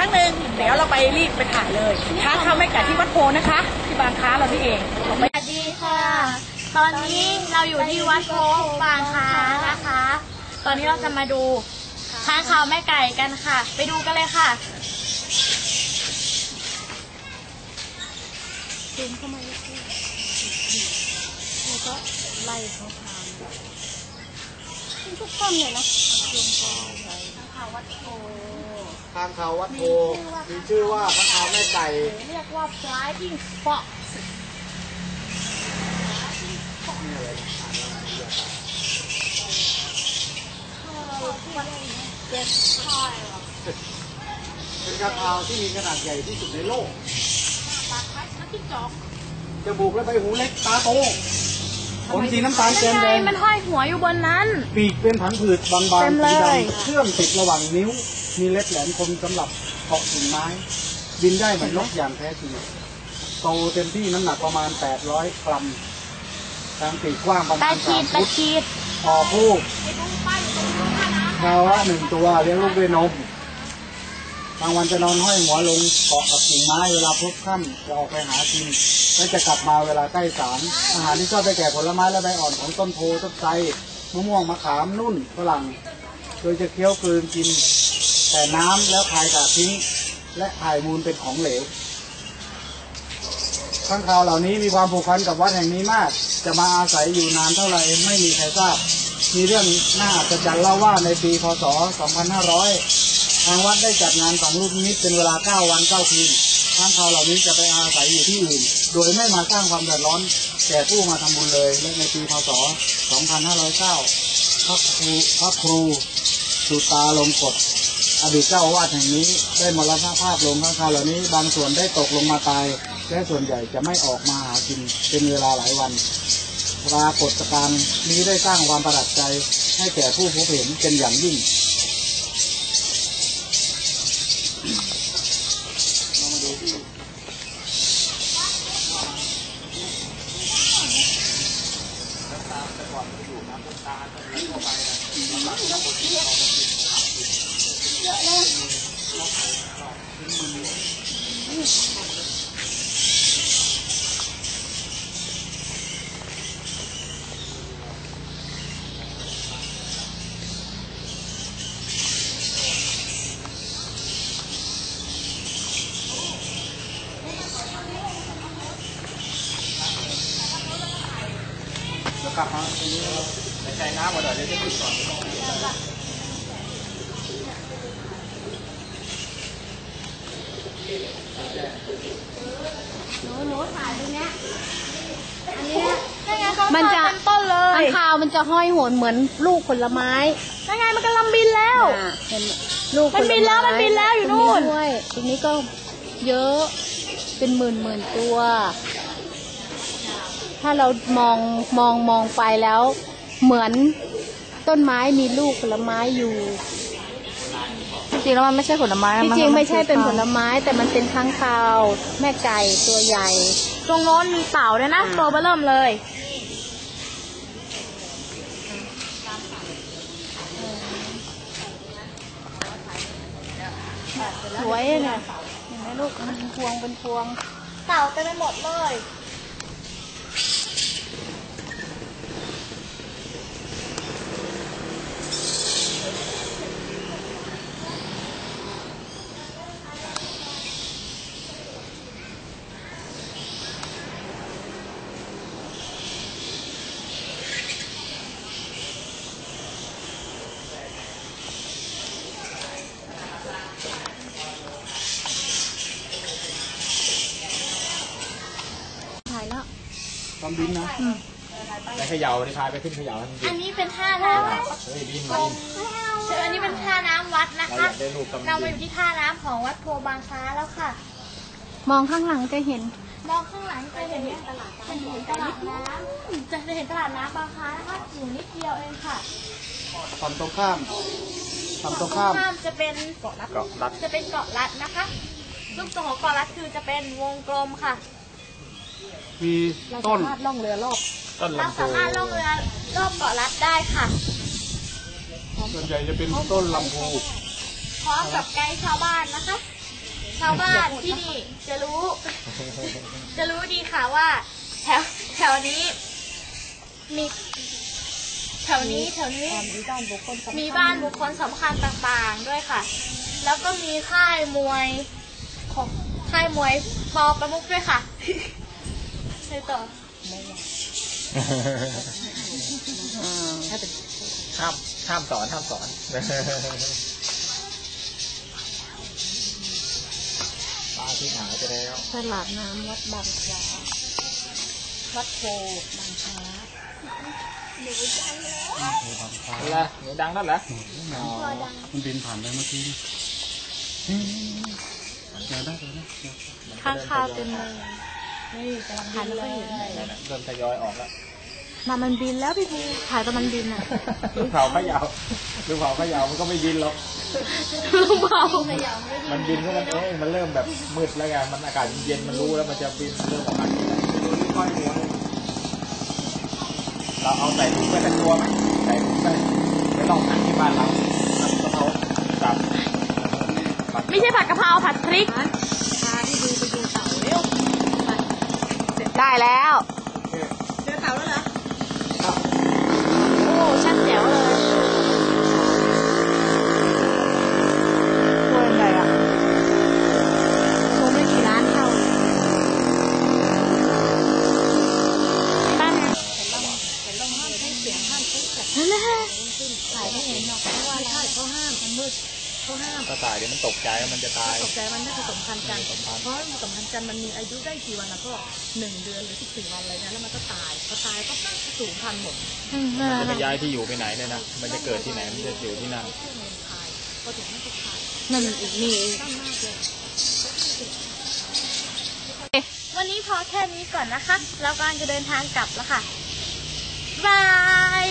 รั้งหนึ่งเดี๋ยวเราไปรีบไปถ่ายเลยค้างคาวแม่ไก่ที่วัดโพนะคะ ที่บางค้าเรานี่เองเราไปสวัสดีค่ะ ตอนนี้เราอยู่ที่วัดโพบางค้านะคะ ตอนนี้เราจะมาดูค้างคาวแม่ไก่กันค่ะ ไปดูกันเลยค่ะทุกคนเลยนะข้า งเขาวัดโพมีชื่อว่าข้างเขาแม่ไก่เรียกว่าปลายปิ้งเปาะเป็นกระเพราที่มีขนาดใหญ่ที่สุดในโลกปลาคัสนักที่จอกจมูกและใบหูเล็กตาโตขนสีน้ำตาลยัเต็มงไงแดงมันห้อยหัวอยู่บนนั้น ปีกเป็นผังผืดบางเต็มๆเลสียดำเชื่อมติดระหว่างนิ้ว มีเล็บแหลมคมสำหรับเกาะกิ่งไม้ บินได้เหมือนนกอย่างแท้จริงโตเต็มที่น้ำหนักประมาณ 800 กรัมทางปีกกว้างประตามาณขีด3ตาฟุตขีดออกลูกภาวะหนึ่งตัวเลี้ยงลูกด้วยนมบางวันจะนอนห้อยหัวลงเกาะกับกิ่งไม้เวลาพบค่ำจะออกไปหากินและจะกลับมาเวลาใกล้สารอาหารที่ชอบได้แก่ผลไม้และใบอ่อนของต้นโพต้นไทรมะม่วงมะขามนุ่นฝรั่ง โดยจะเคี้ยวกลืนกิน แต่น้ำแล้วคายกากทิ้ง และถ่ายมูลเป็นของเหลวข้างคาวเหล่านี้มีความผูกพันกับวัดแห่งนี้มาก จะมาอาศัยอยู่นานเท่าไหร่ไม่มีใครทราบ มีเรื่องน่าอัศจรรย์เล่าว่าในปีพศ 2500 ทางวัดได้จัดงานฝังลูกนิมิตเป็นเวลา 9 วัน 9 คืนข้างคาวเหล่านี้จะไปอาศัยอยู่ที่อื่น โดยไม่มาสร้างความเดือดร้อนแก่ผู้มาทำบุญเลยและในปีพศ 2509พระครูพระครูสุตาลงกฎ อดีตเจ้าอาวาสแห่งนี้ได้มรณภาพลงข้างคาวเหล่านี้ บางส่วนได้ตกลงมาตาย และส่วนใหญ่จะไม่ออกมาหากินเป็นเวลาหลายวันปรากฏการณ์นี้ได้สร้างความประหลาดใจให้แก่ผู้พบเห็นเป็นอย่างยิ่ง แล้วกลับมาตรงนี้ใช้น้ำหมดเลยจะติดก่อนมันจะต้นเลข้ายงคาวมันจะห้อยโหนเหมือนลูกผลไม้ยังไงมันกำลังบินแล้วอะเห็นไหมลูกผมันบินแล้วมันบินแล้วอยู่นู่น ตรงด้วยตรงนี้ก็เยอะเป็นหมื่นหมื่นตัว ถ้าเรามองมองมองไปแล้ว เหมือนต้นไม้มีลูกผลไม้อยู่จริงๆแล้วมันไม่ใช่ผลไม้ที่จริงไม่ใช่เป็นผลไม้แต่มันเป็นค้างคาว แม่ไก่ตัวใหญ่ ตรงโน้นมีเต่าด้วยนะตัวเบอเริ่มเลย สวยเนี่ยเห็นไหมลูกมันเป็นพวงเป็นพวง เต่าเต็มไปหมดเลย ทำบินนะไปเขย่าในพายไปขึ้นเขย่าทันทีอันนี้เป็นท่าน้ำเฮ้ยบินกรมใช่อันนี้เป็นท่าน้ำวัดนะเราอคะ ยากได้รูปกำเรามาบิอนยู่ที่ท่าน้ำของวัดโพบางค้าแล้วค่ะ มองข้างหลังจะเห็น มองข้างหลังจะเห็นตลาดจะเห็นตลาดน้ำจะเห็นตลาดน้ำบางค้านะคะอยู่นิดเดียวเองค่ะฝั่งตรงข้ามฝั่งตรงข้ามข้ามจะเป็นเกาะลัด เกาะรัดจะเป็นเกาะลัดนะคะ รูปทรงของเกาะลัดคือจะเป็นวงกลมค่ะ มีต้นล่องเรือรอบต้นเราลำโพสามารถล่องเรือรอบเกาะลัดได้ค่ะ ส่วนใหญ่จะเป็นต้นลำพูพร้อมกับไกด์ชาวบ้านนะคะ ชาวบ้านที่นี่จะรู้ จะรู้ดีค่ะว่า แถวแถวนี้มีแถวนี้แถวนี้ มีบ้านบุคคลมีบ้านบุคคลสำคัญต่างๆด้วยค่ะ แล้วก็มีค่ายมวยของค่ายมวยปอประมุกด้วยค่ะ ไปต่อห้ามห้ามสอนห้ามสอนป้าที่หายไปแล้วตลาดน้ำวัดบางคลาวัดโพบางช้าแล้วหนูดังแล้วเหรออ๋อมันบินผ่านไปเมื่อกี้นี่เดี๋ยวได้เดี๋ยวได้ข้างคาวเต็มเลย นี่กำลังหันเลยนั่นน่ะเริ่มทยอยออกแล้วมามันบินแล้วพี่ภูถ่ายตอนมันบินอะลูกเผาเขยาวลูกเผาเขยาวมันก็ไม่บินหรอก ลูกเบามันบินก็มันเองมันเริ่มแบบมืดแล้วไงมันอากาศเย็นๆมันรู้แล้วมันจะบินเริ่มออกมากินแล้วดูนี่ก้อยหัวเลยเราเอาใส่ถุงไปสักตัวไหมใส่ถุงไปไปลองทานที่บ้านเราทำกะเพรากับผัดไม่ใช่ผัดกะเพราผัดพริกพาที่ดูไปดูเต่าเร็ว ได้แล้วเจอเต่าแล้วเหรอโอ้ชัดแจ๋วเลยตัวใหญ่อะตัวไม่กี่ล้านเท่าบ้านนั่นแหละถ่ายไม่เห็นหรอกเพราะว่าใช่เขาห้ามมันมืด เขาห้ามกระต่ายเดี๋ยวมันตกใจแล้วมันจะตาย ตกใจมันไม่ผสมพันธุ์กันเพราะผสมพันธุ์กันมันมีอายุได้กี่วันนะก็หนึ่งเดือนหรือสิบสี่วันอะไรนะแล้วมันก็ตายพอตายก็ต้องสูญพันธุ์หมดอืมนั่นแหมันจะละไปย้ายที่อยู่ไปไหนเนี่ยนะ มันจะเกิดที่ไหน มันจะอยู่ที่นั่นช่วงเงินตายพอถึงไม่ตายนั่นอีกนี่ตั้งมากเลย วันนี้พอแค่นี้ก่อนนะคะเรากำลังจะเดินทางกลับแล้วค่ะบาย